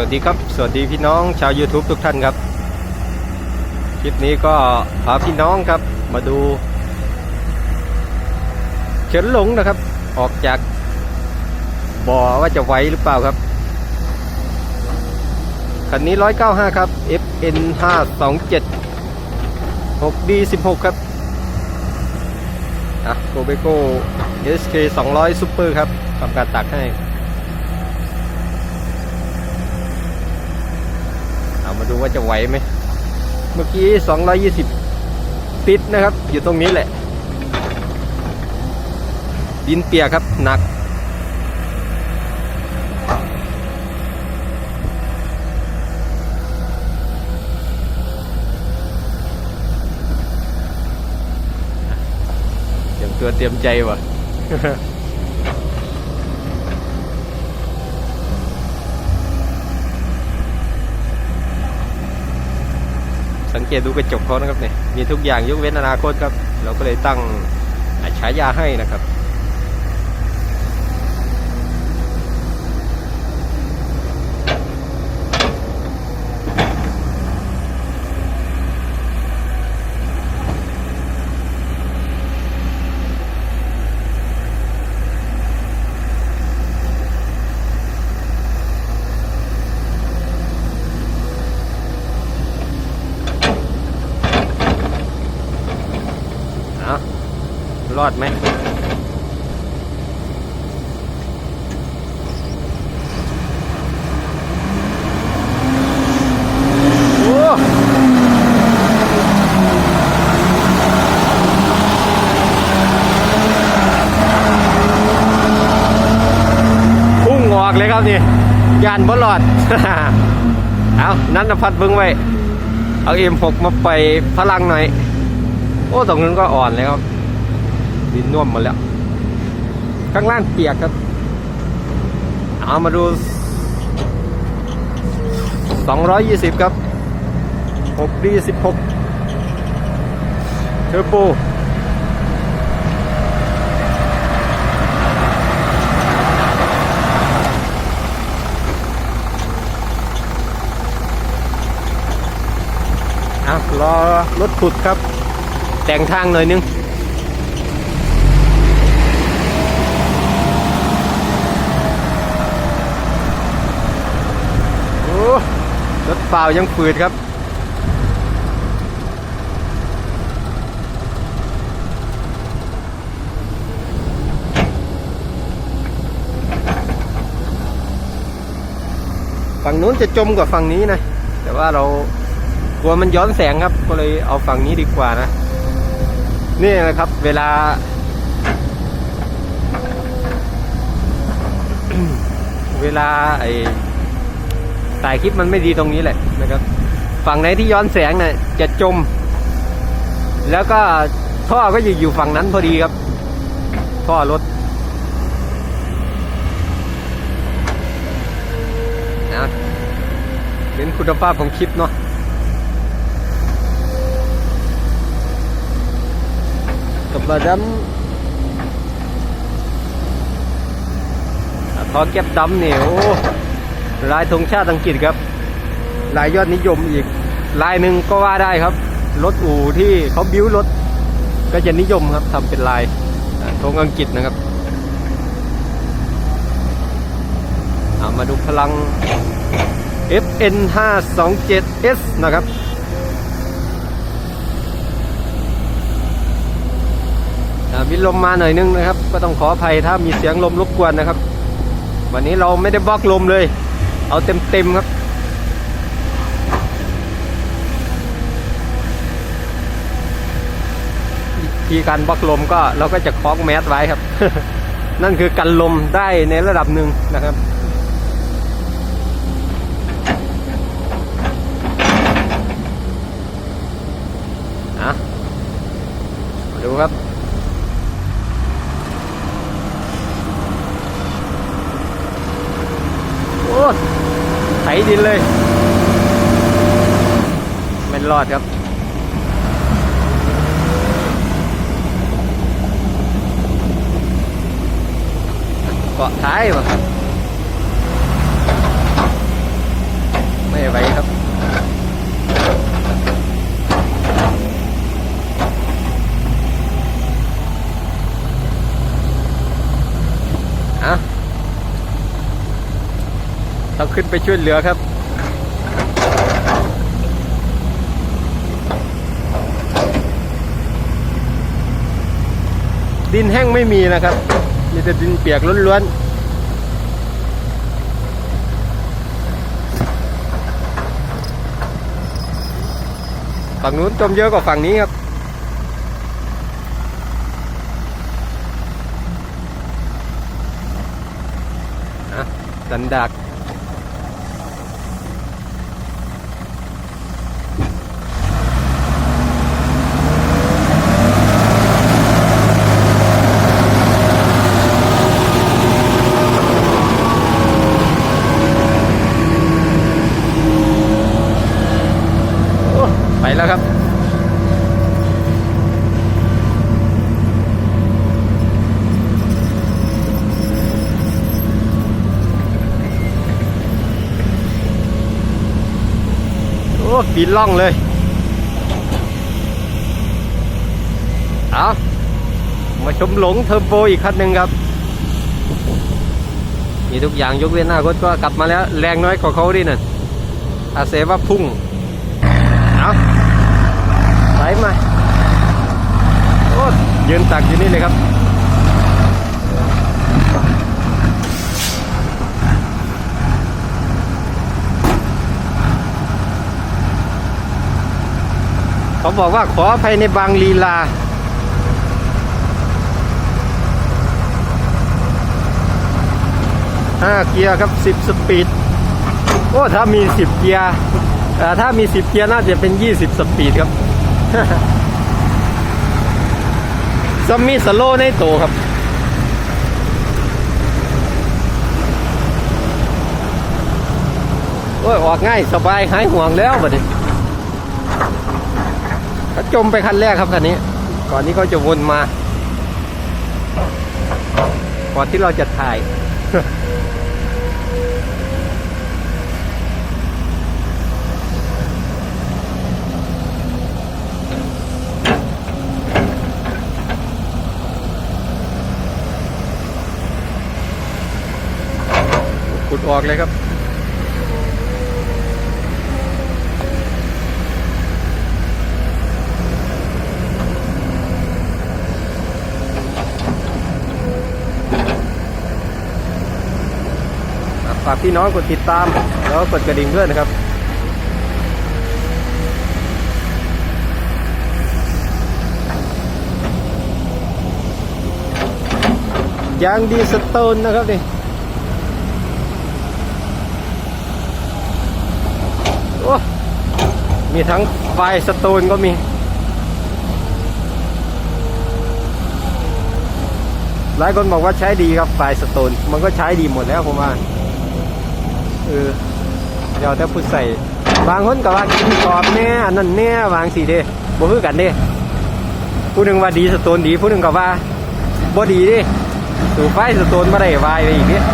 วัสดีครับ สวัสดีพี่น้องชาว YouTube ทุกท่านครับ คลิปนี้ก็พาพี่น้องครับมาดู เฉินหลงนะครับ ออกจากบ่อว่าจะไหวหรือเปล่าครับ คันนี้ 195 ครับ FN 527 6D 16 ครับอะโกเบโก้ SK 200 Super ครับทำการตักให้ เอามาดูว่าจะไหวไหม เมื่อกี้ 220 ติดนะครับ อยู่ตรงนี้แหละ ดินเปียกครับ หนัก เตรียมตัวเตรียมใจวะ สังเกตดูกระจกเขานะครับเนี่ยมีทุกอย่างยกเว้นอนาคตครับ เราก็เลยตั้งฉายาให้นะครับ รอดไหมพุ่งออกเลยครับนี่ยานบอลอด เอานั้นนะพัดเบิ้งไว้ เอาเอ็มหกมาไปพลังหน่อย โอ้ตรงนั้นก็อ่อนเลยครับ ดินน่วมหมดแล้ว ข้างล่างเปียกครับ เอามาดู 220 ครับ 6D 16เทอร์โบอะรอรถขุดครับ แต่งทางหน่อยนึง โอ้ รถเปล่ายังฝืดครับ ฝั่งนู้นจะจมกว่าฝั่งนี้นะ แต่ว่าเรากลัวมันย้อนแสงครับ ก็เลยเอาฝั่งนี้ดีกว่านะ นี่นะครับ เวลาเวลาไอ ถ่ายคลิปมันไม่ดีตรงนี้แหละนะครับ ฝั่งไหนที่ย้อนแสงเนี่ยจะจม แล้วก็ท่อก็อยู่อยู่ฝั่งนั้นพอดีครับ ท่อรถนะเน้นคุณภาพของคลิปเนาะกับมาดำทอเก็บดำเนี่ยโอ้ ลายธงชาติอังกฤษครับ ลายยอดนิยมอีก ลายหนึ่งก็ว่าได้ครับ รถอู่ที่เขาบิ้วรถ ก็จะนิยมครับทำเป็นลายธงอังกฤษนะครับามาดูพลัง FN 527S นะครับ มีลมมาหน่อยนึงนะครับ ก็ต้องขออภัยถ้ามีเสียงลมรบกวนนะครับ วันนี้เราไม่ได้บล็อกลมเลย เอาเต็มเต็มๆครับวิธีการบล็อกลมก็เราก็จะคล้องแมสไว้ครับ นั่นคือกันลมได้ในระดับหนึ่งนะครับอะดูครับ โอ้ไถดินเลยไม่รอดครับ เกาะท้ายป่ะครับ ต้องขึ้นไปช่วยเหลือครับ ดินแห้งไม่มีนะครับ มีแต่ดินเปียกล้วนๆฝั่งนู้นจมเยอะกว่าฝั่งนี้ครับอะสันดาก โอ้ไปแล้วครับ โอ้ ปีนล่องเลย เอามาชมหลงเทอร์โบอีกคันหนึ่งครับ มีทุกอย่างยกเว้นหน้ารถก็กลับมาแล้ว แรงน้อยกว่าเขาดิน่ะอาเซว่าพุ่ง เอาไหลมาโอ้ยืนตักอยู่นี่เลยครับ เขาบอกว่าขออภัยในบางลีลา ห้าเกียร์ครับสิบสปีด โอ้ ถ้ามีสิบเกียร์เอ่ถ้ามีสิบเกียร์น่าจะเป็นยี่สิบสปีดครับซัมมี่สโลในโตครับโอ้ย ออกง่ายสบายหายห่วงแล้วบัดนี้ เขาจมไปคันแรกครับคันนี้ ก่อนที่เขาจะวนมา ก่อนที่เราจะถ่ายขุดออกเลยครับ ฝากพี่น้องกดติดตาม แล้วก็กดกระดิ่งด้วยนะครับยางดีสโตนนะครับนี่โอ้มีทั้งไฟสโตนก็มี หลายคนบอกว่าใช้ดีครับไฟสโตน มันก็ใช้ดีหมดแล้วผมว่า เออเดี๋ยวแต่พูดใส่บางคนก็ว่ากินกรอบแน่อันนั้นแน่วางสีเด้บ่คือกันเด้ผู้หนึ่งว่าดีสโตนดีผู้หนึ่งก็ว่าบ่ดีเด้สูไฟสโตนมาได้วายไปอีกเนี่ย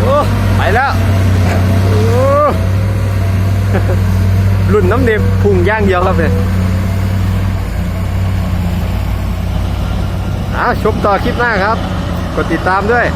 โอ้ไปแล้วรุ่นน้ำเดบพุ่งย่างเดียวครับเนี่ยอ้าวชมต่อคลิปหน้าครับ กดติดตามด้วย